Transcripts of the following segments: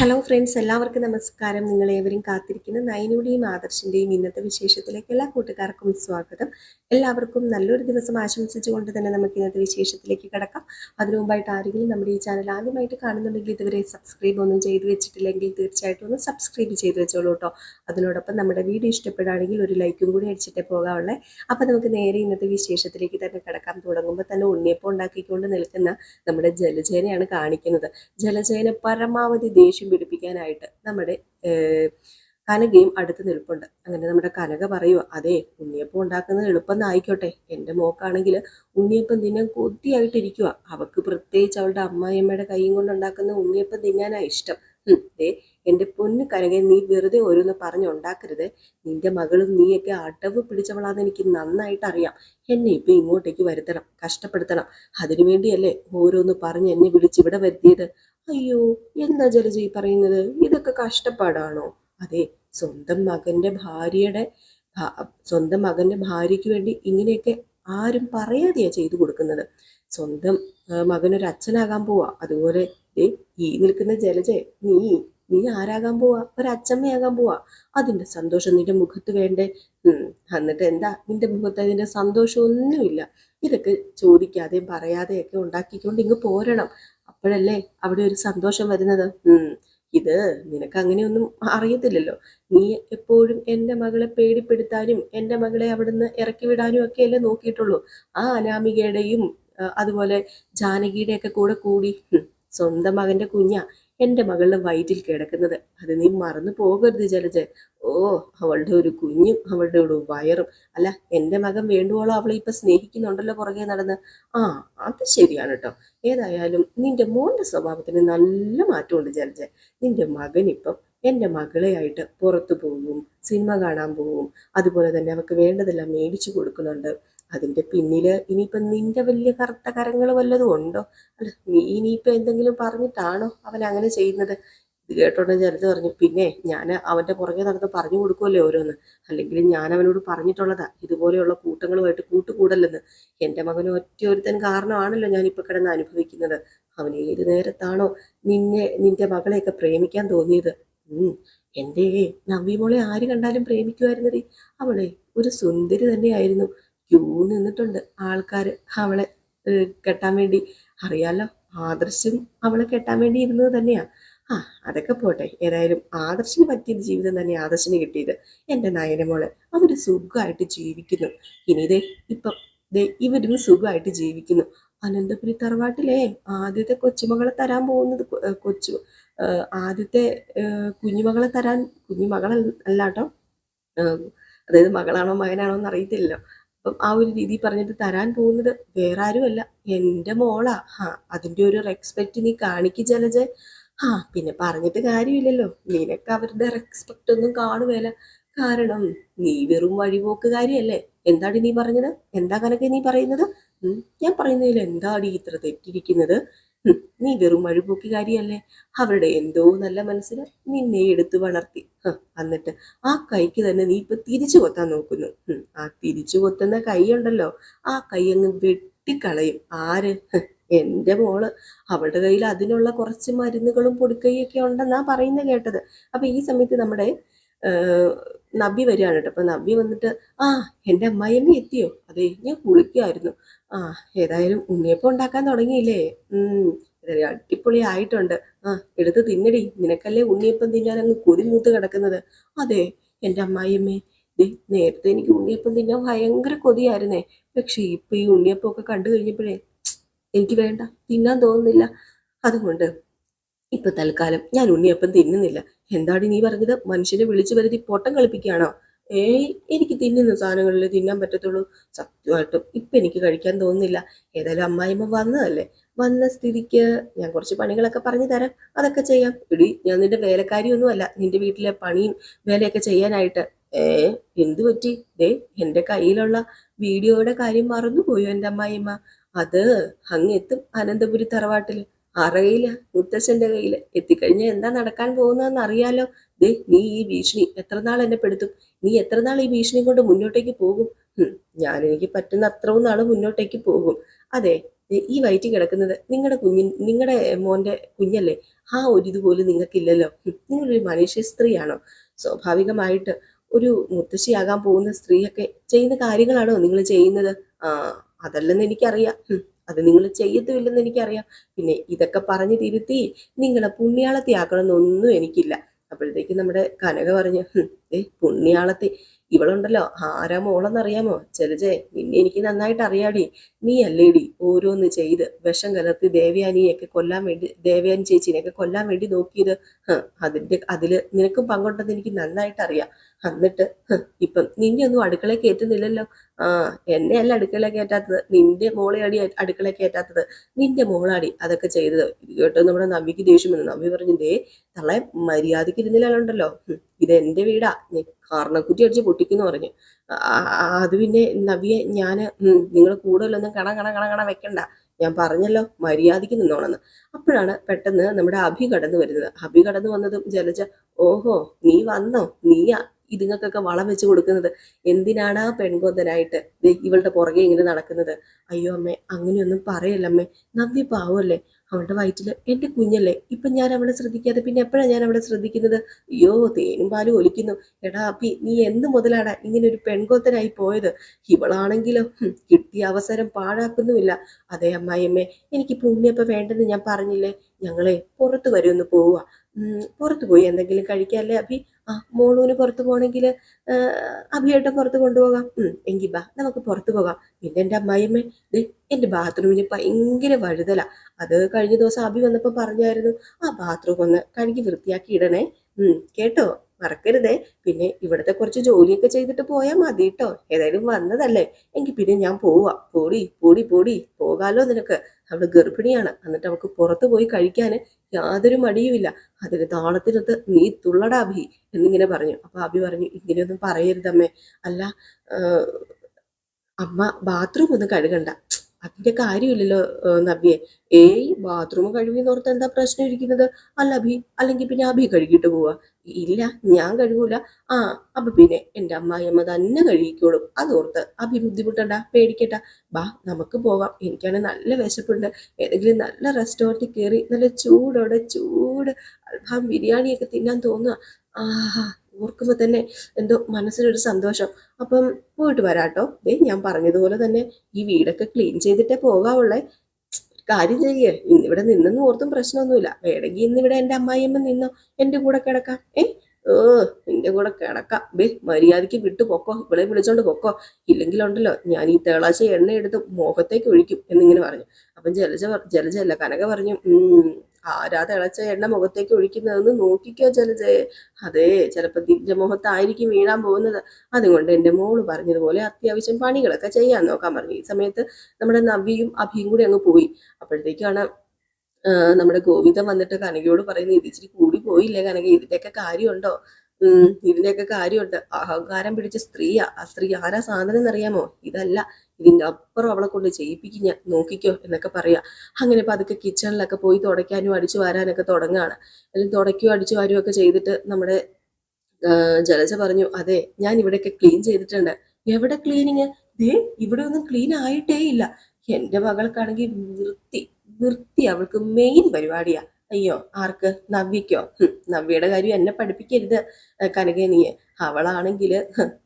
Hello friends എല്ലാവർക്കും നമസ്കാരം. നിങ്ങൾ ഏവരും കാത്തിരിക്കുന്ന നയനുടെയും ആദർശിന്റെയും ഇന്നത്തെ വിശേഷത്തിലേക്ക് എല്ലാ കൂട്ടുകാർക്കും സ്വാഗതം. എല്ലാവർക്കും നല്ലൊരു ദിവസം ആശംസിച്ചുകൊണ്ട് തന്നെ നമുക്ക് ഇന്നത്തെ വിശേഷത്തിലേക്ക് കിടക്കാം. അതിനു മുമ്പായിട്ട് ആരെങ്കിലും നമ്മുടെ ഈ ചാനൽ ആദ്യമായിട്ട് കാണുന്നുണ്ടെങ്കിൽ ഇതുവരെ സബ്സ്ക്രൈബ് ഒന്നും ചെയ്ത് വെച്ചിട്ടില്ലെങ്കിൽ തീർച്ചയായിട്ടും ഒന്ന് സബ്സ്ക്രൈബ് ചെയ്ത് വെച്ചോളൂ കേട്ടോ. അതിനോടൊപ്പം നമ്മുടെ വീഡിയോ ഇഷ്ടപ്പെടുകയാണെങ്കിൽ ഒരു ലൈക്കും കൂടി അടിച്ചിട്ടേ പോകാവുള്ളേ. അപ്പോൾ നമുക്ക് നേരെ ഇന്നത്തെ വിശേഷത്തിലേക്ക് തന്നെ കിടക്കാൻ തുടങ്ങുമ്പോൾ തന്നെ ഉണ്ണിയപ്പം ഉണ്ടാക്കിക്കൊണ്ട് നിൽക്കുന്ന നമ്മുടെ ജലജേനയാണ് കാണിക്കുന്നത്. ജലജേന പരമാവധി ദേഷ്യം പിടിപ്പിക്കാനായിട്ട് നമ്മുടെ കനകയും അടുത്ത് നിൽപ്പുണ്ട്. അങ്ങനെ നമ്മുടെ കനക പറയുക അതെ ഉണ്ണിയപ്പം ഉണ്ടാക്കുന്നത് എളുപ്പം ആയിക്കോട്ടെ എന്റെ മോക്കാണെങ്കിൽ ഉണ്ണിയപ്പം തിന്നാൻ കൊതിയായിട്ടിരിക്കുക അവൾക്ക് പ്രത്യേകിച്ച് അവളുടെ അമ്മായിയമ്മയുടെ കൈയും കൊണ്ട് ഉണ്ടാക്കുന്ന ഉണ്ണിയപ്പം തിന്നാനാ ഇഷ്ടം. ദേ എന്റെ പൊന്നു കനകയെ നീ വെറുതെ ഓരോന്ന് പറഞ്ഞുണ്ടാക്കരുത് നിന്റെ മകളും നീയൊക്കെ അടവ് പിടിച്ചവളാന്ന് എനിക്ക് നന്നായിട്ട് അറിയാം എന്നെ ഇപ്പം ഇങ്ങോട്ടേക്ക് വരുത്തണം കഷ്ടപ്പെടുത്തണം. അതിനുവേണ്ടിയല്ലേ ഓരോന്ന് പറഞ്ഞ് എന്നെ വിളിച്ച് ഇവിടെ വരുത്തിയത്. അയ്യോ എന്താ ജലജി പറയുന്നത്? ഇതൊക്കെ കഷ്ടപ്പാടാണോ? അതെ സ്വന്തം മകന്റെ ഭാര്യയുടെ സ്വന്തം മകന്റെ ഭാര്യയ്ക്ക് വേണ്ടി ഇങ്ങനെയൊക്കെ ആരും പറയാതെയാ ചെയ്തു കൊടുക്കുന്നത്. സ്വന്തം മകനൊരു അച്ഛനാകാൻ പോവാ. അതുപോലെ ഈ നിൽക്കുന്ന ജലജെ നീ നീ ആരാകാൻ പോവാ? ഒരച്ഛമ്മയാകാൻ പോവാ. അതിന്റെ സന്തോഷം നിന്റെ മുഖത്ത് വേണ്ടേ? എന്നിട്ട് എന്താ നിന്റെ മുഖത്ത് അതിന്റെ സന്തോഷം ഒന്നുമില്ല ഇതൊക്കെ ചോദിക്കാതെയും പറയാതെയൊക്കെ ഉണ്ടാക്കിക്കൊണ്ട് ഇങ്ങ് പോരണം. അപ്പോഴല്ലേ അവിടെ ഒരു സന്തോഷം വരുന്നത്? ഇത് നിനക്ക് അങ്ങനെയൊന്നും അറിയത്തില്ലല്ലോ. നീ എപ്പോഴും എന്റെ മകളെ പേടിപ്പെടുത്താനും എന്റെ മകളെ അവിടുന്ന് ഇറക്കി വിടാനും ഒക്കെ അല്ലേ നോക്കിയിട്ടുള്ളൂ. ആ അനാമികയുടെയും അതുപോലെ ജാനകിയുടെയൊക്കെ കൂടെ കൂടി സ്വന്തം മകന്റെ കുഞ്ഞാ. എന്റെ മകളുടെ വയറ്റിൽ കിടക്കുന്നത്. അത് നീ മറന്നു പോകരുത് ജലജ ഓ അവളുടെ ഒരു കുഞ്ഞും അവളുടെ ഒരു വയറും. അല്ല എന്റെ മകൻ വേണ്ടുവോളം അവളെ ഇപ്പൊ സ്നേഹിക്കുന്നുണ്ടല്ലോ പുറകെ നടന്ന്. ആ അത് ശരിയാണ് കേട്ടോ ഏതായാലും നിന്റെ മോന്റെ സ്വഭാവത്തിന് നല്ല മാറ്റമുണ്ട് ജലജ നിന്റെ മകൻ ഇപ്പം എന്റെ മകളെയായിട്ട് പുറത്തു പോകും സിനിമ കാണാൻ പോകും അതുപോലെ തന്നെ അവൾക്ക് വേണ്ടതെല്ലാം മേടിച്ചു കൊടുക്കുന്നുണ്ട്. അതിന്റെ പിന്നിൽ ഇനിയിപ്പം നിന്റെ വലിയ കറുത്ത കരങ്ങൾ വല്ലതും ഉണ്ടോ? അല്ല നീ ഇനിയിപ്പം എന്തെങ്കിലും പറഞ്ഞിട്ടാണോ അവൻ അങ്ങനെ ചെയ്യുന്നത്? ഇത് കേട്ടോണ്ട് ചിലത് പറഞ്ഞു പിന്നെ ഞാൻ അവന്റെ പുറകെ നടന്ന് പറഞ്ഞു കൊടുക്കുമല്ലേ ഓരോന്ന്. അല്ലെങ്കിൽ ഞാൻ അവനോട് പറഞ്ഞിട്ടുള്ളതാ ഇതുപോലെയുള്ള കൂട്ടങ്ങളുമായിട്ട് കൂട്ടുകൂടല്ലെന്ന്. എന്റെ മകൻ ഒറ്റ ഒരുത്തൻ കാരണമാണല്ലോ ഞാനിപ്പോൾ കിടന്ന് അനുഭവിക്കുന്നത്. അവൻ ഏത് നേരത്താണോ നിന്നെ നിന്റെ മകളെയൊക്കെ പ്രേമിക്കാൻ തോന്നിയത്. എന്റെ നവ്യമോളെ ആര് കണ്ടാലും പ്രേമിക്കുമായിരുന്നടി. അവളെ ഒരു സുന്ദരി തന്നെയായിരുന്നു. ക്യൂ നിന്നിട്ടുണ്ട്. ആൾക്കാർ അവളെ കെട്ടാൻ വേണ്ടി. അറിയാലോ ആദർശം അവളെ കെട്ടാൻ വേണ്ടി ഇരുന്നത് തന്നെയാ. ആ അതൊക്കെ പോട്ടെ. ഏതായാലും ആദർശന് പറ്റിയ ജീവിതം തന്നെ ആദർശന് കിട്ടിയത്. എന്റെ നയനമോൾ അവർ സുഖമായിട്ട് ജീവിക്കുന്നു. ഇനി ദേ ഇപ്പം ദേ ഇവരും സുഖമായിട്ട് ജീവിക്കുന്നു. അനന്തപുരി തറവാട്ടിലെ ആദ്യത്തെ കൊച്ചുമകളെ തരാൻ പോകുന്നത് കൊച്ചു ആദ്യത്തെ കുഞ്ഞുമകളെ തരാൻ കുഞ്ഞുമകളല്ലാട്ടോ അതായത് മകളാണോ മകനാണോ എന്ന് അറിയത്തില്ലല്ലോ അപ്പം ആ ഒരു രീതി പറഞ്ഞിട്ട് തരാൻ പോകുന്നത് വേറെ ആരുമല്ല. എന്റെ മോളാ. ഹാ അതിന്റെ ഒരു റെസ്പെക്റ്റ് നീ കാണിക്ക് ജലജ. ആ പിന്നെ പറഞ്ഞിട്ട് കാര്യമില്ലല്ലോ. നിനക്ക് അവരുടെ റെസ്പെക്റ്റ് ഒന്നും കാണുവേല. കാരണം നീ വെറും വഴിപോക്കുകാരിയല്ലേ എന്താടി നീ പറഞ്ഞത്? എന്താ കണക്ക് നീ പറയുന്നത്? ഞാൻ പറയുന്നതിൽ എന്താടി ഇത്ര തെറ്റിരിക്കുന്നത്? നീ വെറും വഴിപോക്കുകാരിയല്ലേ അവരുടെ എന്തോ നല്ല മനസ്സിന് നിന്നെ എടുത്തു വളർത്തി. എന്നിട്ട് ആ കൈക്ക് തന്നെ നീ ഇപ്പൊ തിരിച്ചു കൊത്താൻ നോക്കുന്നു. ആ തിരിച്ചു കൊത്തുന്ന കൈ ഉണ്ടല്ലോ ആ കൈ അങ്ങ് വെട്ടിക്കളയും. ആര്? എന്റെ മോൾ. അവളുടെ കയ്യിൽ അതിനുള്ള കുറച്ച് മരുന്നുകളും പൊടിക്കൈയൊക്കെ ഉണ്ടെന്നാ പറയുന്നത് കേട്ടത്. അപ്പൊ ഈ സമയത്ത് നമ്മുടെ നബി വരികയാണ് കേട്ടോ. അപ്പം നബി വന്നിട്ട് ആ എന്റെ അമ്മായിയമ്മ എത്തിയോ? അതെ ഞാൻ കുളിക്കുമായിരുന്നു ആ ഏതായാലും ഉണ്ണിയപ്പം ഉണ്ടാക്കാൻ തുടങ്ങിയില്ലേ? അടിപൊളി ആയിട്ടുണ്ട്. ആ എടുത്ത് തിന്നടി. നിനക്കല്ലേ ഉണ്ണിയപ്പം തിന്നാൻ അങ്ങ് കൊതിമൂത്ത് കിടക്കുന്നത്? അതെ എന്റെ അമ്മായിയമ്മേ. ദേ നേരത്തെ എനിക്ക് ഉണ്ണിയപ്പം തിന്നാൻ ഭയങ്കര കൊതിയായിരുന്നേ. പക്ഷേ ഇപ്പം ഈ ഉണ്ണിയപ്പം ഒക്കെ കണ്ടു കഴിഞ്ഞപ്പോഴേ എനിക്ക് വേണ്ട തിന്നാൻ തോന്നുന്നില്ല. അതുകൊണ്ട് ഇപ്പൊ തൽക്കാലം ഞാൻ ഉണ്ണിയപ്പം തിന്നുന്നില്ല. എന്താണ് നീ പറഞ്ഞത്? മനുഷ്യനെ വിളിച്ചു വരുത്തി പൊട്ടം കളിപ്പിക്കുകയാണോ? ഏയ് എനിക്ക് തിന്നുന്ന സാധനങ്ങളിൽ തിന്നാൻ പറ്റത്തുള്ളൂ. സത്യമായിട്ടും ഇപ്പൊ എനിക്ക് കഴിക്കാൻ തോന്നുന്നില്ല. ഏതായാലും അമ്മായിമ്മ വന്നതല്ലേ? വന്ന സ്ഥിതിക്ക് ഞാൻ കുറച്ച് പണികളൊക്കെ പറഞ്ഞു തരാം. അതൊക്കെ ചെയ്യാം. ഇടി ഞാൻ നിന്റെ വേലക്കാരിയൊന്നുമല്ല. നിന്റെ വീട്ടിലെ പണിയും വേലയൊക്കെ ചെയ്യാനായിട്ട്. ഏ എന്തു പറ്റി? ദേ എന്റെ കയ്യിലുള്ള വീഡിയോയുടെ കാര്യം മറന്നുപോയോ എന്റെ അമ്മായിമ്മ? അത് അങ്ങെത്തും അനന്തപുരി തറവാട്ടിൽ. അറയില്ല മുത്തച്ഛന്റെ കയ്യിൽ. എത്തിക്കഴിഞ്ഞാൽ എന്താ നടക്കാൻ പോകുന്നതെന്ന് അറിയാലോ ദേ നീ ഈ ഭീഷണി എത്ര നാൾ എന്നെ പെടുത്തും? നീ എത്ര നാൾ ഈ ഭീഷണി കൊണ്ട് മുന്നോട്ടേക്ക് പോകും? ഞാൻ എനിക്ക് പറ്റുന്ന അത്രയും നാൾ മുന്നോട്ടേക്ക് പോകും. അതെ ഈ വയറ്റി കിടക്കുന്നത് നിങ്ങളുടെ കുഞ്ഞിൻ നിങ്ങളുടെ മോന്റെ കുഞ്ഞല്ലേ? ആ ഒരു ഇതുപോലും നിങ്ങൾക്കില്ലല്ലോ. നിങ്ങളൊരു മനുഷ്യ സ്ത്രീയാണോ? സ്വാഭാവികമായിട്ട് ഒരു മുത്തശ്ശിയാകാൻ പോകുന്ന സ്ത്രീയൊക്കെ ചെയ്യുന്ന കാര്യങ്ങളാണോ നിങ്ങൾ ചെയ്യുന്നത്? ആ അതല്ലെന്ന് എനിക്കറിയാം. അത് നിങ്ങൾ ചെയ്യത്തുമില്ലെന്ന് എനിക്കറിയാം. പിന്നെ ഇതൊക്കെ പറഞ്ഞു തിരുത്തി നിങ്ങളെ പുണ്യാളത്തി എനിക്കില്ല. അപ്പോഴത്തേക്ക് നമ്മുടെ കനക പറഞ്ഞു ഏ പുണ്യാളത്തി ഇവളുണ്ടല്ലോ ആരാ മോളെന്നറിയാമോ? ചെലജെ നിന്നെ എനിക്ക് നന്നായിട്ട് അറിയാടി. നീ അല്ലേടി ഓരോന്ന് ചെയ്ത് വിഷം കലർത്തി ദേവയാനിയൊക്കെ കൊല്ലാൻ വേണ്ടി ദേവയാനി ചേച്ചിനെയൊക്കെ കൊല്ലാൻ വേണ്ടി നോക്കിയത്. അതിന്റെ അതിൽ നിനക്കും പങ്കുണ്ടെന്ന് എനിക്ക് നന്നായിട്ട് അറിയാം. എന്നിട്ട് ഇപ്പം നിന്നെ ഒന്നും അടുക്കള കയറ്റുന്നില്ലല്ലോ. ആ എന്നെയല്ല അടുക്കള കയറ്റാത്തത്. നിന്റെ മോളെയാടി അടി അടുക്കള കയറ്റാത്തത്. നിന്റെ മോളാടി അതൊക്കെ ചെയ്തത്. കേട്ടോ നമ്മുടെ നവിക്ക് ദേഷ്യം വന്നു. നവ്യ പറഞ്ഞു ദേ തള്ളെ മര്യാദയ്ക്ക് ഇരുന്നില്ലാലുണ്ടല്ലോ ഇത് എന്റെ വീടാ. കാരണക്കുറ്റി അടിച്ച് പൊട്ടിക്കുന്നു പറഞ്ഞു. അത് പിന്നെ നവിയെ ഞാൻ നിങ്ങൾ കൂടുതലൊന്നും കണ കണ കണ കണ വെക്കണ്ട. ഞാൻ പറഞ്ഞല്ലോ മര്യാദയ്ക്ക് നിന്നോണെന്ന് അപ്പോഴാണ് പെട്ടെന്ന് നമ്മുടെ അഭി കടന്നു വരുന്നത്. അഭി കടന്നു വന്നതും ജലജ ഓഹോ നീ വന്നോ? നീയാ ഇതുങ്ങൾക്കൊക്കെ വളം വെച്ച് കൊടുക്കുന്നത്. എന്തിനാണ് ആ പെൺകൊന്തനായിട്ട് ഇവളുടെ പുറകെ ഇങ്ങനെ നടക്കുന്നത്? അയ്യോ അമ്മേ അങ്ങനെയൊന്നും പറയല്ലമ്മേ. നവ്യ പാവല്ലേ? അവളുടെ വയറ്റിൽ എന്റെ കുഞ്ഞല്ലേ? ഇപ്പം ഞാൻ അവളെ ശ്രദ്ധിക്കാതെ പിന്നെ എപ്പോഴാണ് ഞാൻ അവളെ ശ്രദ്ധിക്കുന്നത്? അയ്യോ തേനും പാലും ഒലിക്കുന്നു. എടാ അപ്പി നീ എന്ത് മുതലാടാ ഇങ്ങനെ ഒരു പെൺകോത്തനായി പോയത്? ഇവളാണെങ്കിലോ? കിട്ടിയ അവസരം പാഴാക്കുന്നുമില്ല. അതെ അമ്മായിയമ്മേ എനിക്ക് പുണ്യപ്പം വേണ്ടെന്ന് ഞാൻ പറഞ്ഞില്ലേ? ഞങ്ങളെ പുറത്തു വരെ ഒന്ന് പോവുക. പുറത്തു പോയി. എന്തെങ്കിലും കഴിക്കാം അല്ലേ അഭി? ആ മോളൂന് പുറത്തു പോകണമെങ്കിൽ അഭിയേട്ടൻ പുറത്ത് കൊണ്ടുപോകാം. എങ്കി ബാ നമുക്ക് പുറത്തു പോകാം. പിന്നെ എന്റെ അമ്മായിയമ്മ എന്റെ ബാത്റൂമിന് ഭയങ്കര വഴുതല. അത് കഴിഞ്ഞ ദിവസം അഭി വന്നപ്പോൾ പറഞ്ഞായിരുന്നു ആ ബാത്റൂം ഒന്ന് കഴുകി വൃത്തിയാക്കി ഇടണേ. കേട്ടോ? മറക്കരുതേ. പിന്നെ ഇവിടുത്തെ കുറച്ച് ജോലിയൊക്കെ ചെയ്തിട്ട് പോയാൽ മതി കേട്ടോ ഏതായാലും വന്നതല്ലേ. എങ്കിൽ പിന്നെ ഞാൻ പോവാ. പോടി പോടി പോടി. പോകാലോ നിനക്ക്. അവൾ ഗർഭിണിയാണ്. എന്നിട്ട് അവൾക്ക് പുറത്ത് പോയി കഴിക്കാൻ യാതൊരു മടിയുമില്ല. അതിന് താളത്തിനൊത്ത് നീ തുള്ളടാ അഭി എന്നിങ്ങനെ പറഞ്ഞു. അപ്പൊ അഭി പറഞ്ഞു ഇങ്ങനെയൊന്നും പറയരുതമ്മേ. അല്ല അമ്മ ബാത്റൂം ഒന്ന് കഴുകണ്ട. അതിന്റെ കാര്യമില്ലല്ലോ നബിയെ ഏയ് ബാത്റൂം കഴുകി നോർത്ത് എന്താ പ്രശ്നം ഇരിക്കുന്നത്? അല്ല അഭി അല്ലെങ്കിൽ പിന്നെ അഭി കഴുകിയിട്ട് പോവാ. ഇല്ല ഞാൻ കഴുകൂല. ആ അപ്പൊ പിന്നെ എന്റെ അമ്മായിയമ്മ തന്നെ കഴുകിക്കോളും. അതോർത്ത് അഭി ബുദ്ധിമുട്ടണ്ട പേടിക്കട്ട ബാ നമുക്ക് പോകാം എനിക്കാണ് നല്ല വിശപ്പുണ്ട്. ഏതെങ്കിലും നല്ല റെസ്റ്റോറന്റിൽ കയറി നല്ല ചൂടോടെ ചൂട് അൽഫാം ബിരിയാണിയൊക്കെ തിന്നാൻ തോന്നുക ആഹാ. ഓർക്കുമ്പോ തന്നെ എന്തോ മനസ്സിലൊരു സന്തോഷം. അപ്പം പോയിട്ട് വരാട്ടോ. ദേ ഞാൻ പറഞ്ഞതുപോലെ തന്നെ ഈ വീടൊക്കെ ക്ലീൻ ചെയ്തിട്ടേ പോകാവുള്ളേ. കാര്യം ചെയ്യേ. ഇന്നിവിടെ നിന്നെന്ന് ഓർത്തും പ്രശ്നമൊന്നുമില്ല. വേണമെങ്കിൽ ഇന്നിവിടെ എന്റെ അമ്മായിയമ്മ നിന്നോ? എന്റെ കൂടെ കിടക്കാം. ഏ? ഓ എന്റെ കൂടെ കിടക്കാം. ബേ മര്യാദയ്ക്ക് വിട്ടു പൊക്കോ. ഇവിടെ വിളിച്ചോണ്ട് പൊക്കോ. ഇല്ലെങ്കിലുണ്ടല്ലോ ഞാൻ ഈ തേളാശ എണ്ണ എടുത്ത് മുഖത്തേക്ക് ഒഴിക്കും എന്നിങ്ങനെ പറഞ്ഞു. അപ്പം ജലജ ജലജല്ല കനക പറഞ്ഞു ആരാ തിളച്ച എണ്ണ മുഖത്തേക്ക് ഒഴിക്കുന്നതെന്ന് നോക്കിക്കോ ജലജയെ. അതെ ചിലപ്പോൾ നിന്റെ മുഖത്തായിരിക്കും വീഴാൻ പോകുന്നത്. അതുകൊണ്ട് എന്റെ മോൾ പറഞ്ഞതുപോലെ അത്യാവശ്യം പണികളൊക്കെ ചെയ്യാൻ നോക്കാൻ പറഞ്ഞു. ഈ സമയത്ത് നമ്മുടെ നവിയും അഭിയും കൂടി അങ്ങ് പോയി. അപ്പോഴത്തേക്കാണ് നമ്മുടെ ഗോവിന്ദൻ വന്നിട്ട് കനകയോട് പറയുന്നത് ഇത് ഇച്ചിരി കൂടി പോയില്ലേ കനക? ഇതിന്റെയൊക്കെ കാര്യമുണ്ടോ? ഉം ഇതിന്റെയൊക്കെ കാര്യമുണ്ട്. അഹങ്കാരം പിടിച്ച സ്ത്രീയാ. ആ സ്ത്രീ ആരാ സാധനം എന്നറിയാമോ? ഇതല്ല. ഇതിന്റെ അപ്പുറം അവളെ കൊണ്ട് ചെയ്യിപ്പിക്കും ഞാൻ നോക്കിക്കോ എന്നൊക്കെ പറയാ. അങ്ങനെ പതുക്കെ കിച്ചണിലൊക്കെ പോയി തുടയ്ക്കാനും അടിച്ചു വാരാനൊക്കെ തുടങ്ങുകയാണ് അല്ലെങ്കിൽ തുടയ്ക്കുകയോ അടിച്ചു വാരുകയോ ഒക്കെ ചെയ്തിട്ട് നമ്മുടെ ജലജ പറഞ്ഞു അതെ ഞാൻ ഇവിടെയൊക്കെ ക്ലീൻ ചെയ്തിട്ടുണ്ട്. എവിടെ ക്ലീനിങ് ദേ ഇവിടെ ഒന്നും ക്ലീൻ ആയിട്ടേ ഇല്ല. എന്റെ മകൾക്കാണെങ്കിൽ നിർത്തി നിർത്തി അവൾക്ക് മെയിൻ പരിപാടിയാ. അയ്യോ ആർക്ക്? നവ്യക്കോ നവ്യയുടെ കാര്യം എന്നെ പഠിപ്പിക്കരുത് കനകേനിയെ അവളാണെങ്കിൽ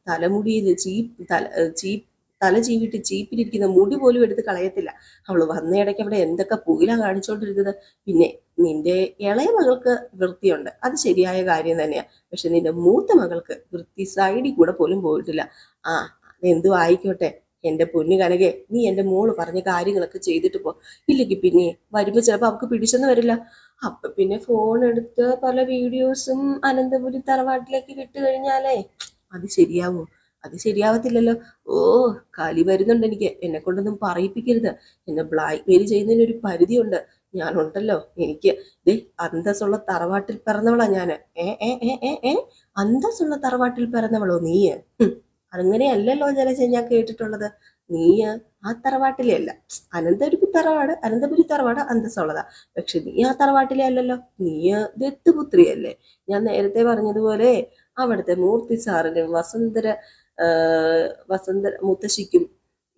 തലമുടിയിൽ ചീപ്പ് തല ചീപ്പ് തല ചീവിട്ട് ചീപ്പിലിരിക്കുന്ന മുടി പോലും എടുത്ത് കളയത്തില്ല. അവൾ വന്ന ഇടയ്ക്ക് അവിടെ എന്തൊക്കെ പൂയിലാ കാണിച്ചോണ്ടിരിക്കുന്നത്. പിന്നെ നിന്റെ ഇളയ മകൾക്ക് വൃത്തിയുണ്ട്. അത് ശരിയായ കാര്യം തന്നെയാ. പക്ഷെ നിന്റെ മൂത്ത മകൾക്ക് വൃത്തി സൈഡിൽ കൂടെ പോലും പോയിട്ടില്ല. ആ അതെന്തു ആയിക്കോട്ടെ. എന്റെ പൊന്നു കനകെ നീ എന്റെ മോൾ പറഞ്ഞ കാര്യങ്ങളൊക്കെ ചെയ്തിട്ട് പോ. ഇല്ലെങ്കിൽ പിന്നെ വരുമ്പോ ചിലപ്പോ അവക്ക് പിടിച്ചെന്ന് വരില്ല. അപ്പൊ പിന്നെ ഫോൺ എടുത്ത് പല വീഡിയോസും അനന്തപുരി തറവാട്ടിലേക്ക് വിട്ടു കഴിഞ്ഞാലേ. അത് ശരിയാവോ? അത് ശരിയാവത്തില്ലല്ലോ. ഓ കലി വരുന്നുണ്ട് എനിക്ക്. എന്നെ കൊണ്ടൊന്നും പറയിപ്പിക്കരുത്. എന്നെ ബ്ലാക്ക് മെയിൽ ചെയ്യുന്നതിന് ഒരു പരിധിയുണ്ട്. ഞാനുണ്ടല്ലോ. എനിക്ക് ദേ അന്തസ്സുള്ള തറവാട്ടിൽ പിറന്നവളാ ഞാൻ. ഏ ഏ ഏ ഏ ഏ? അന്തസ്സുള്ള തറവാട്ടിൽ പിറന്നവളോ നീ അങ്ങനെയല്ലല്ലോ ജലജ ഞാൻ കേട്ടിട്ടുള്ളത്. നീ ആ തറവാട്ടിലെ അല്ല. അനന്തപുരി തറവാട് അനന്തപുരി തറവാട് അന്തസ്സുള്ളതാ. പക്ഷെ നീ ആ തറവാട്ടിലെ അല്ലല്ലോ. നീ ദത്തുപുത്രിയല്ലേ. ഞാൻ നേരത്തെ പറഞ്ഞതുപോലെ അവിടുത്തെ മൂർത്തി സാറിനും വസന്തര വസന്ത മുത്തശ്ശിക്കും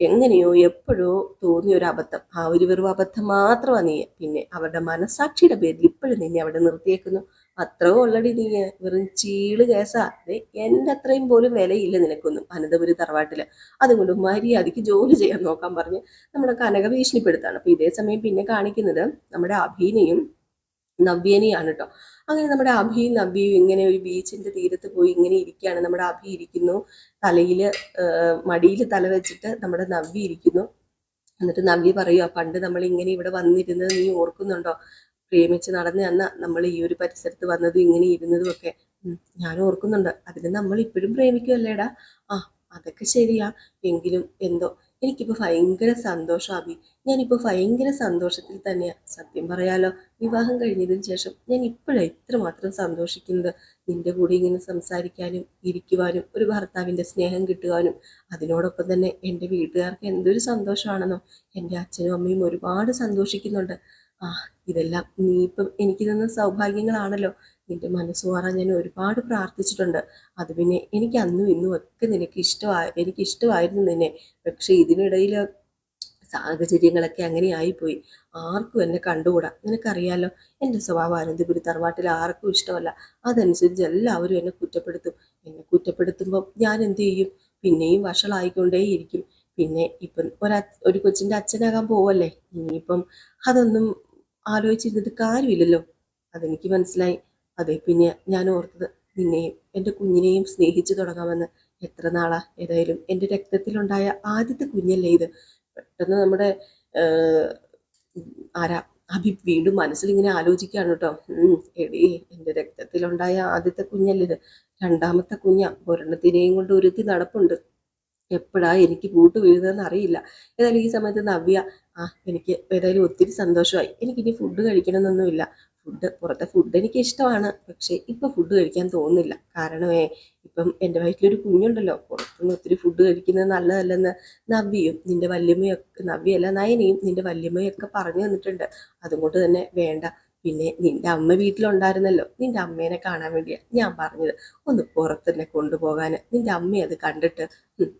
എങ്ങനെയോ എപ്പോഴോ തോന്നിയ ഒരു അബദ്ധം. ആ ഒരു വെറും അബദ്ധം മാത്രമാണ് നീ. പിന്നെ അവരുടെ മനസാക്ഷിയുടെ പേരിൽ ഇപ്പോഴും നിന്നെ അവിടെ നിർത്തിയേക്കുന്നു. അത്രോ ഓൾറെഡി നീ വെറും ചീൾ കേസാ. അതെ എന്റെ അത്രയും പോലും വിലയില്ല നിനക്കൊന്നും. അനന്തപുരി തറവാട്ടിൽ. അതുകൊണ്ട് മര്യാദയ്ക്ക് ജോലി ചെയ്യാൻ നോക്കാൻ പറഞ്ഞ് നമ്മുടെ കനക ഭീഷണിപ്പെടുത്താണ് അപ്പൊ ഇതേ സമയം പിന്നെ കാണിക്കുന്നത് നമ്മുടെ അഭിനയും നവ്യനെയാണ് കേട്ടോ അങ്ങനെ നമ്മുടെ അഭിയും നവ്യയും ഇങ്ങനെ ഒരു ബീച്ചിന്റെ തീരത്ത് പോയി ഇങ്ങനെ ഇരിക്കുകയാണ്. നമ്മുടെ അഭി ഇരിക്കുന്നു. തലയിൽ മടിയിൽ തല വെച്ചിട്ട് നമ്മുടെ നവ്യ ഇരിക്കുന്നു. എന്നിട്ട് നവ്യ പറയുക പണ്ട് നമ്മൾ ഇങ്ങനെ ഇവിടെ വന്നിരുന്നത് നീ ഓർക്കുന്നുണ്ടോ? പ്രേമിച്ച് നടന്ന് അന്ന നമ്മൾ ഈ ഒരു പരിസരത്ത് വന്നതും ഇങ്ങനെ ഇരുന്നതും ഒക്കെ. ഞാൻ ഓർക്കുന്നുണ്ട്. അതിന് നമ്മൾ ഇപ്പോഴും പ്രേമിക്കുമല്ലേടാ ആ അതൊക്കെ ശരിയാ. എങ്കിലും എന്തോ എനിക്കിപ്പോൾ ഭയങ്കര സന്തോഷം അഭി ഞാനിപ്പോൾ ഭയങ്കര സന്തോഷത്തിൽ തന്നെയാണ് സത്യം പറയാലോ വിവാഹം കഴിഞ്ഞതിന് ശേഷം ഞാൻ ഇപ്പോഴാണ് ഇത്രമാത്രം സന്തോഷിക്കുന്നത്. നിന്റെ കൂടെ ഇങ്ങനെ സംസാരിക്കാനും ഇരിക്കുവാനും ഒരു ഭർത്താവിന്റെ സ്നേഹം കിട്ടുവാനും അതിനോടൊപ്പം തന്നെ എന്റെ വീട്ടുകാർക്ക് എന്തൊരു സന്തോഷമാണെന്നോ. എന്റെ അച്ഛനും അമ്മയും ഒരുപാട് സന്തോഷിക്കുന്നുണ്ട്. ആ ഇതെല്ലാം നീ ഇപ്പം എനിക്ക് തന്ന സൗഭാഗ്യങ്ങളാണല്ലോ. നിന്റെ മനസ്സ് മാറാൻ ഞാൻ ഒരുപാട് പ്രാർത്ഥിച്ചിട്ടുണ്ട്. അത് പിന്നെ എനിക്ക് അന്നും ഇന്നും ഒക്കെ നിനക്ക് ഇഷ്ടമായി എനിക്ക് ഇഷ്ടമായിരുന്നു നിന്നെ. പക്ഷേ ഇതിനിടയിൽ സാഹചര്യങ്ങളൊക്കെ അങ്ങനെ ആയിപ്പോയി. ആർക്കും എന്നെ കണ്ടുകൂടാ? നിനക്കറിയാലോ എന്റെ സ്വഭാവം അനന്തപുരി തറവാട്ടിൽ ആർക്കും ഇഷ്ടമല്ല. അതനുസരിച്ച് എല്ലാവരും എന്നെ കുറ്റപ്പെടുത്തും. എന്നെ കുറ്റപ്പെടുത്തുമ്പോൾ ഞാൻ എന്ത് ചെയ്യും? പിന്നെയും വഷളായിക്കൊണ്ടേയിരിക്കും. പിന്നെ ഇപ്പം ഒരു ഒരു കൊച്ചിന്റെ അച്ഛനാകാൻ പോവല്ലേ? ഇനിയിപ്പം അതൊന്നും ആലോചിച്ചിരുന്നിട്ട് കാര്യമില്ലല്ലോ. അതെനിക്ക് മനസ്സിലായി. അതെ പിന്നെ ഞാൻ ഓർത്തത് നിന്നെയും എന്റെ കുഞ്ഞിനെയും സ്നേഹിച്ചു തുടങ്ങാമെന്ന് എത്ര നാളാ? ഏതായാലും എന്റെ രക്തത്തിലുണ്ടായ ആദ്യത്തെ കുഞ്ഞല്ലേ ഇത്. പെട്ടെന്ന് നമ്മുടെ ആരാ? അഭി വീണ്ടും മനസ്സിലിങ്ങനെ ആലോചിക്കുകയാണ് കേട്ടോ. എടി എന്റെ രക്തത്തിലുണ്ടായ ആദ്യത്തെ കുഞ്ഞല്ലേ ഇത്. രണ്ടാമത്തെ കുഞ്ഞ. ഒരെണ്ണത്തിനെയും കൊണ്ട് ഒരുത്തി നടപ്പുണ്ട്. എപ്പോഴാ എനിക്ക് കൂട്ട് വീഴുന്നതെന്ന് അറിയില്ല. ഏതായാലും ഈ സമയത്ത് നവ്യ ആ എനിക്ക് ഏതായാലും ഒത്തിരി സന്തോഷമായി. എനിക്കിനി ഫുഡ് കഴിക്കണമെന്നൊന്നുമില്ല. ഫുഡ് പുറത്തെ ഫുഡ് എനിക്ക് ഇഷ്ടമാണ് പക്ഷേ ഇപ്പം ഫുഡ് കഴിക്കാൻ തോന്നുന്നില്ല. കാരണമേ ഇപ്പം എന്റെ വയറ്റിലൊരു കുഞ്ഞുണ്ടല്ലോ. പുറത്തുനിന്ന് ഒത്തിരി ഫുഡ് കഴിക്കുന്നത് നല്ലതല്ലെന്ന് നവ്യയും നിന്റെ വല്യമ്മയൊക്കെ നവ്യയല്ല നയനയും നിന്റെ വല്യമ്മയൊക്കെ പറഞ്ഞു തന്നിട്ടുണ്ട്. അതുകൊണ്ട് തന്നെ വേണ്ട. പിന്നെ നിന്റെ അമ്മ വീട്ടിലുണ്ടായിരുന്നല്ലോ. നിന്റെ അമ്മേനെ കാണാൻ വേണ്ടിയാണ് ഞാൻ പറഞ്ഞത്. ഒന്ന് പുറത്തന്നെ കൊണ്ടുപോകാൻ. നിന്റെ അമ്മ അത് കണ്ടിട്ട്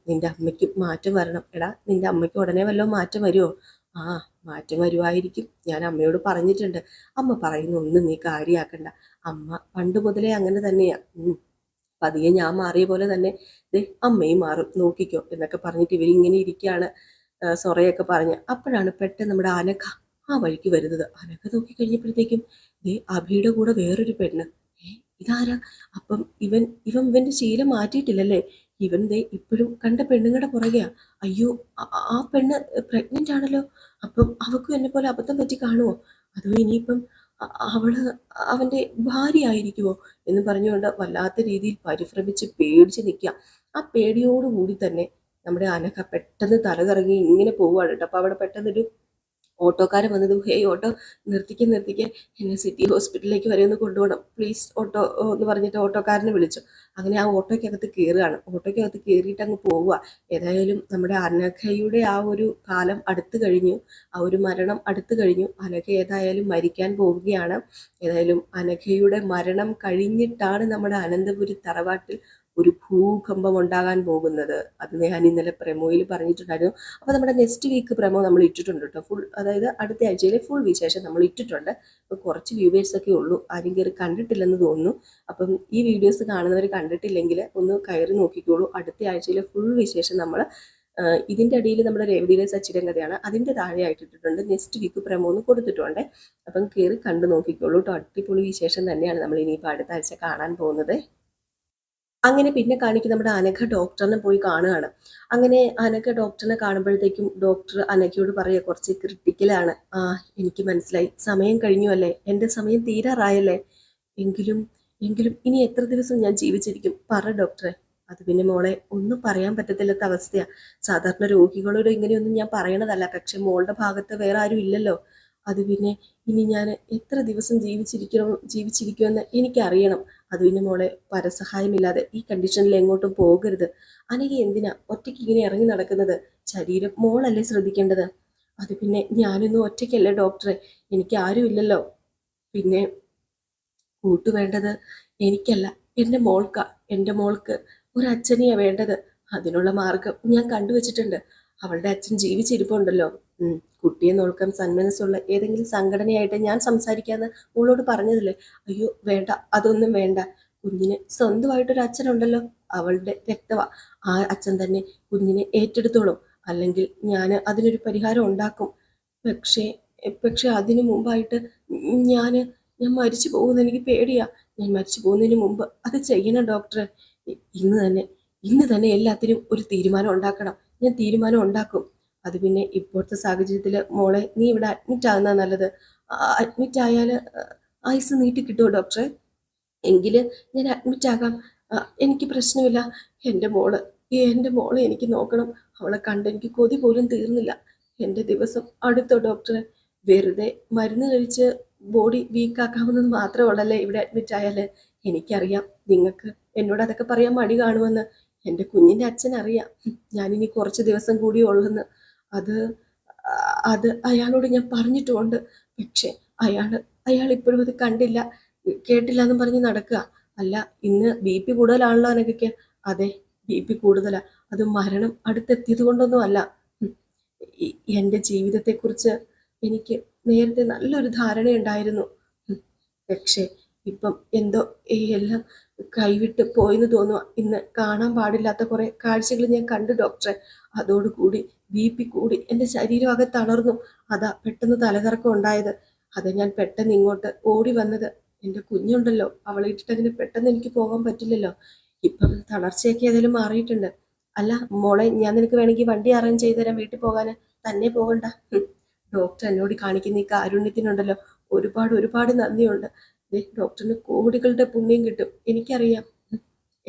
നിന്റെ അമ്മയ്ക്ക് മാറ്റം വരണം. എടാ നിന്റെ അമ്മയ്ക്ക് ഉടനെ വല്ലതും മാറ്റം വരുമോ? ആ മാറ്റം വരുമായിരിക്കും ഞാൻ അമ്മയോട് പറഞ്ഞിട്ടുണ്ട്. അമ്മ പറയുന്ന ഒന്നും നീ കാര്യമാക്കണ്ട അമ്മ പണ്ട് മുതലേ അങ്ങനെ തന്നെയാണ് പതിയെ ഞാൻ മാറിയ പോലെ തന്നെ. ദേ അമ്മയും മാറും. നോക്കിക്കോ. എന്നൊക്കെ പറഞ്ഞിട്ട് ഇവരിങ്ങനെ ഇരിക്കുകയാണ് സൊറയൊക്കെ പറഞ്ഞ്. അപ്പോഴാണ് പെട്ടെന്ന് നമ്മുടെ അനഘ ആ വഴിക്ക് വരുന്നത്. അനഘ നോക്കി കഴിഞ്ഞപ്പോഴത്തേക്കും ദേ അഭിയുടെ കൂടെ വേറൊരു പെണ്ണ്. ഇതാരാ? അപ്പം ഇവൻ ഇവൻ ഇവന്റെ ശീലം മാറ്റിയിട്ടില്ലല്ലേ? ഇവൻ ദേ ഇപ്പോഴും കണ്ട പെണ്ണുങ്ങളുടെ പുറകെയാ. അയ്യോ ആ പെണ്ണ് പ്രഗ്നന്റ് ആണല്ലോ. അപ്പം അവക്കും എന്നെ പോലെ അബദ്ധം പറ്റി കാണുമോ അതോ ഇനിയിപ്പം അവൾ അവന്റെ ഭാര്യ ആയിരിക്കുമോ എന്ന് പറഞ്ഞുകൊണ്ട് വല്ലാത്ത രീതിയിൽ പരിഭ്രമിച്ച് പേടിച്ച് നിൽക്കുക. ആ പേടിയോടുകൂടി തന്നെ നമ്മുടെ അനഘ പെട്ടെന്ന് തലകറങ്ങി ഇങ്ങനെ പോവുകയാണ് കേട്ടോ. അപ്പൊ അവിടെ പെട്ടെന്നൊരു ഓട്ടോക്കാരൻ വന്നതും ഹേയ് ഓട്ടോ നിർത്തിക്ക് നിർത്തിക്ക് എന്നെ സിറ്റി ഹോസ്പിറ്റലിലേക്ക് വരെ ഒന്ന് കൊണ്ടുപോകണം. പ്ലീസ് ഓട്ടോ എന്ന് പറഞ്ഞിട്ട് ഓട്ടോക്കാരനെ വിളിച്ചു. അങ്ങനെ ആ ഓട്ടോയ്ക്കകത്ത് കയറുകയാണ്. ഓട്ടോയ്ക്കകത്ത് കയറിയിട്ട് അങ്ങ് പോവുക. ഏതായാലും നമ്മുടെ അനഘയുടെ ആ ഒരു കാലം അടുത്തു കഴിഞ്ഞു. ആ ഒരു മരണം അടുത്തു കഴിഞ്ഞു. അനഘ ഏതായാലും മരിക്കാൻ പോവുകയാണ്. ഏതായാലും അനഘയുടെ മരണം കഴിഞ്ഞിട്ടാണ് നമ്മുടെ അനന്തപുരി തറവാട്ടിൽ ഒരു ഭൂകമ്പം ഉണ്ടാകാൻ പോകുന്നത്. അത് ഞാൻ ഇന്നലെ പ്രമോയിൽ പറഞ്ഞിട്ടുണ്ടായിരുന്നു. അപ്പോൾ നമ്മുടെ നെക്സ്റ്റ് വീക്ക് പ്രമോ നമ്മൾ ഇട്ടിട്ടുണ്ട് കേട്ടോ ഫുൾ അതായത് അടുത്ത ആഴ്ചയിലെ ഫുൾ വിശേഷം നമ്മൾ ഇട്ടിട്ടുണ്ട്. അപ്പോൾ കുറച്ച് വ്യൂവേഴ്സ് ഒക്കെ ഉള്ളൂ. ആരും കയറി കണ്ടിട്ടില്ലെന്ന് തോന്നുന്നു. അപ്പം ഈ വീഡിയോസ് കാണുന്നവർ കണ്ടിട്ടില്ലെങ്കിൽ ഒന്ന് കയറി നോക്കിക്കോളൂ. അടുത്ത ആഴ്ചയിലെ ഫുൾ വിശേഷം നമ്മൾ ഇതിന്റെ അടിയിൽ നമ്മുടെ രേവതിയിലെ സച്ചിടൻ കഥയാണ്. അതിന്റെ താഴെ ആയിട്ടിട്ടുണ്ട് നെക്സ്റ്റ് വീക്ക് പ്രമോന്ന് കൊടുത്തിട്ടുണ്ട്. അപ്പം കയറി കണ്ടു നോക്കിക്കോളൂ കേട്ടോ അടിപൊളി വിശേഷം തന്നെയാണ് നമ്മൾ ഇനിയിപ്പോൾ അടുത്ത ആഴ്ച കാണാൻ പോകുന്നത്. അങ്ങനെ പിന്നെ കാണിക്കുന്ന നമ്മുടെ അനഘ ഡോക്ടറിനെ പോയി കാണുകയാണ്. അങ്ങനെ അനഘ ഡോക്ടറിനെ കാണുമ്പോഴത്തേക്കും ഡോക്ടർ അനഘയോട് പറയുക കുറച്ച് ക്രിട്ടിക്കലാണ് ആ എനിക്ക് മനസ്സിലായി. സമയം കഴിഞ്ഞു അല്ലേ? എന്റെ സമയം തീരാറായല്ലേ? എങ്കിലും എങ്കിലും ഇനി എത്ര ദിവസം ഞാൻ ജീവിച്ചിരിക്കും? പറ ഡോക്ടറെ അത് പിന്നെ മോളെ ഒന്നും പറയാൻ പറ്റത്തില്ലാത്ത അവസ്ഥയാണ് സാധാരണ രോഗികളോട് ഇങ്ങനെയൊന്നും ഞാൻ പറയണതല്ല. പക്ഷെ മോളുടെ ഭാഗത്ത് വേറെ ആരും ഇല്ലല്ലോ. അത് പിന്നെ ഇനി ഞാൻ എത്ര ദിവസം ജീവിച്ചിരിക്കണം ജീവിച്ചിരിക്കുമെന്ന് എനിക്കറിയണം. അത് പിന്നെ മോളെ പരസഹായമില്ലാതെ ഈ കണ്ടീഷനിൽ എങ്ങോട്ടും പോകരുത്. അനഘ എന്തിനാ ഒറ്റയ്ക്ക് ഇങ്ങനെ ഇറങ്ങി നടക്കുന്നത്? ശരീരം മോളല്ലേ ശ്രദ്ധിക്കേണ്ടത്? അത് പിന്നെ ഞാനൊന്നും ഒറ്റയ്ക്കല്ലേ ഡോക്ടറെ എനിക്ക് ആരും ഇല്ലല്ലോ. പിന്നെ കൂട്ടു വേണ്ടത് എനിക്കല്ല. എന്റെ മോൾക്ക. എന്റെ മോൾക്ക് ഒരു അച്ഛനെയാണ് വേണ്ടത്. അതിനുള്ള മാർഗം ഞാൻ കണ്ടുവച്ചിട്ടുണ്ട്. അവളുടെ അച്ഛൻ ജീവിച്ചിരിപ്പുണ്ടല്ലോ. കുട്ടിയെ നോക്കാൻ സന്മനസ്സുള്ള ഏതെങ്കിലും സംഘടനയായിട്ട് ഞാൻ സംസാരിക്കാന്ന് മോളോട് പറഞ്ഞതല്ലേ? അയ്യോ വേണ്ട അതൊന്നും വേണ്ട. കുഞ്ഞിന് സ്വന്തമായിട്ടൊരു അച്ഛനുണ്ടല്ലോ. അവളുടെ രക്തവ ആ അച്ഛൻ തന്നെ കുഞ്ഞിനെ ഏറ്റെടുത്തോളും. അല്ലെങ്കിൽ ഞാൻ അതിനൊരു പരിഹാരം ഉണ്ടാക്കും. പക്ഷേ പക്ഷെ അതിനു മുമ്പായിട്ട് ഞാൻ ഞാൻ മരിച്ചു പോകുന്ന. എനിക്ക് പേടിയാ. ഞാൻ മരിച്ചു പോകുന്നതിന് മുമ്പ് അത് ചെയ്യണം ഡോക്ടറെ. ഇന്ന് തന്നെ ഇന്ന് തന്നെ എല്ലാത്തിനും ഒരു തീരുമാനം ഉണ്ടാക്കണം. ഞാൻ തീരുമാനം ഉണ്ടാക്കും. അത് പിന്നെ ഇപ്പോഴത്തെ സാഹചര്യത്തിൽ മോളെ നീ ഇവിടെ അഡ്മിറ്റ് ആകുന്ന നല്ലത്. അഡ്മിറ്റ് ആയാൽ ആയുസ് നീട്ടി കിട്ടുമോ ഡോക്ടറെ എങ്കിൽ ഞാൻ അഡ്മിറ്റ് ആകാം. എനിക്ക് പ്രശ്നമില്ല. എന്റെ മോൾ എന്റെ മോളെ എനിക്ക് നോക്കണം. അവളെ കണ്ട് എനിക്ക് കൊതി പോലും തീർന്നില്ല. എന്റെ ദിവസം അടുത്തോ ഡോക്ടറെ വെറുതെ മരുന്ന് കഴിച്ച് ബോഡി വീക്കാക്കാവുന്നത് മാത്രമേ ഉള്ളല്ലേ ഇവിടെ അഡ്മിറ്റ് ആയാൽ എനിക്കറിയാം. നിങ്ങൾക്ക് എന്നോട് അതൊക്കെ പറയാൻ മടി കാണുമെന്ന്. എന്റെ കുഞ്ഞിന്റെ അച്ഛൻ അറിയാം. ഞാനിനി കുറച്ച് ദിവസം കൂടി ഉള്ളെന്ന്. അത് അത് അയാളോട് ഞാൻ പറഞ്ഞിട്ടുമുണ്ട് പക്ഷേ അയാൾ അയാൾ ഇപ്പോഴും അത് കണ്ടില്ല. കേട്ടില്ല എന്നും പറഞ്ഞ് നടക്കുക. അല്ല ഇന്ന് ബി പി കൂടുതലാണല്ലോ അനഘയ്ക്ക്. അതെ ബി പി കൂടുതലാണ് അത് മരണം അടുത്തെത്തിയത് കൊണ്ടൊന്നും അല്ല എന്റെ ജീവിതത്തെക്കുറിച്ച് എനിക്ക് നേരത്തെ നല്ലൊരു ധാരണയുണ്ടായിരുന്നു. പക്ഷേ ഇപ്പം എന്തോ ഈ എല്ലാം കൈവിട്ട് പോയെന്ന് തോന്നുക ഇന്ന് കാണാൻ പാടില്ലാത്ത കുറേ കാഴ്ചകൾ ഞാൻ കണ്ടു ഡോക്ടറെ. അതോടുകൂടി ബി പി കൂടി എന്റെ ശരീരം അകെ തളർന്നു. അതാ പെട്ടെന്ന് തലകറക്കം ഉണ്ടായത്. അത് ഞാൻ പെട്ടെന്ന് ഇങ്ങോട്ട് ഓടി വന്നത്. എന്റെ കുഞ്ഞുണ്ടല്ലോ. അവളെ ഇട്ടിട്ട് അങ്ങനെ പെട്ടെന്ന് എനിക്ക് പോകാൻ പറ്റില്ലല്ലോ. ഇപ്പം തളർച്ചയൊക്കെ ഏതായാലും മാറിയിട്ടുണ്ട്. അല്ല മോളെ ഞാൻ നിനക്ക് വേണമെങ്കിൽ വണ്ടി അറേഞ്ച് ചെയ്ത് തരാം. വീട്ടിൽ പോകാൻ. തന്നെ പോകണ്ട. ഡോക്ടർ എന്നോട് കാണിക്കുന്ന ഈ കാരുണ്യത്തിനുണ്ടല്ലോ. ഒരുപാട് ഒരുപാട് നന്ദിയുണ്ട്. ഡോക്ടറിന് കോടികളുടെ പുണ്യം കിട്ടും. എനിക്കറിയാം.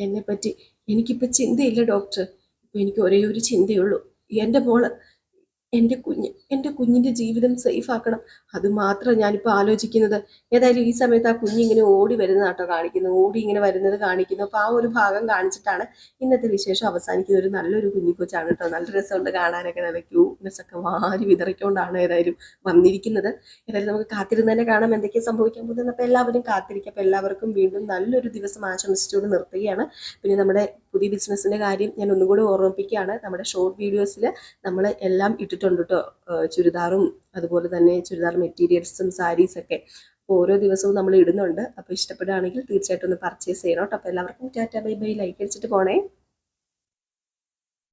എന്നെപ്പറ്റി എന്നെ പറ്റി എനിക്കിപ്പോൾ ചിന്തയില്ല ഡോക്ടർ. ഇപ്പം എനിക്ക് ഒരേ ഒരു ചിന്തയുള്ളൂ. എന്റെ മോൾ എന്റെ കുഞ്ഞ് എന്റെ കുഞ്ഞിന്റെ ജീവിതം സേഫ് ആക്കണം. അത് മാത്രം ഞാനിപ്പോൾ ആലോചിക്കുന്നത്. ഏതായാലും ഈ സമയത്ത് ആ കുഞ്ഞിങ്ങനെ ഓടി വരുന്നതാട്ടോ കാണിക്കുന്നു. ഓടി ഇങ്ങനെ വരുന്നത് കാണിക്കുന്നു. അപ്പോൾ ആ ഒരു ഭാഗം കാണിച്ചിട്ടാണ് ഇന്നത്തെ വിശേഷം അവസാനിക്കുന്ന ഒരു നല്ലൊരു കുഞ്ഞിക്കൊച്ചാണ് കേട്ടോ. നല്ല രസമുണ്ട് കാണാനൊക്കെ. നല്ല ക്യൂട്ട്നെസ് ഒക്കെ വാരി വിതറിക്കൊണ്ടാണ് ഏതായാലും വന്നിരിക്കുന്നത്. ഏതായാലും നമുക്ക് കാത്തിരുന്ന് തന്നെ കാണാം എന്തൊക്കെ സംഭവിക്കാൻ പോകുന്നത്. അപ്പോൾ എല്ലാവരും കാത്തിരിക്കുക അപ്പോൾ എല്ലാവർക്കും വീണ്ടും നല്ലൊരു ദിവസം ആശംസിച്ചുകൊണ്ട് നിർത്തുകയാണ്. പിന്നെ നമ്മുടെ പുതിയ ബിസിനസ്സിന്റെ കാര്യം ഞാൻ ഒന്നും കൂടി ഓർമ്മിപ്പിക്കുകയാണ്. നമ്മുടെ ഷോർട്ട് വീഡിയോസിൽ നമ്മൾ എല്ലാം ഇട്ടിട്ടുണ്ട് കേട്ടോ ചുരിദാറും അതുപോലെ തന്നെ ചുരിദാർ മെറ്റീരിയൽസും സാരീസൊക്കെ അപ്പോൾ ഓരോ ദിവസവും നമ്മൾ ഇടുന്നുണ്ട്. അപ്പോൾ ഇഷ്ടപ്പെടുകയാണെങ്കിൽ തീർച്ചയായിട്ടും ഒന്ന് പർച്ചേസ് ചെയ്യണം കേട്ടോ അപ്പോൾ എല്ലാവർക്കും ടാറ്റ ബൈ ബൈ ലൈക്ക് അടിച്ചിട്ട് പോണേ.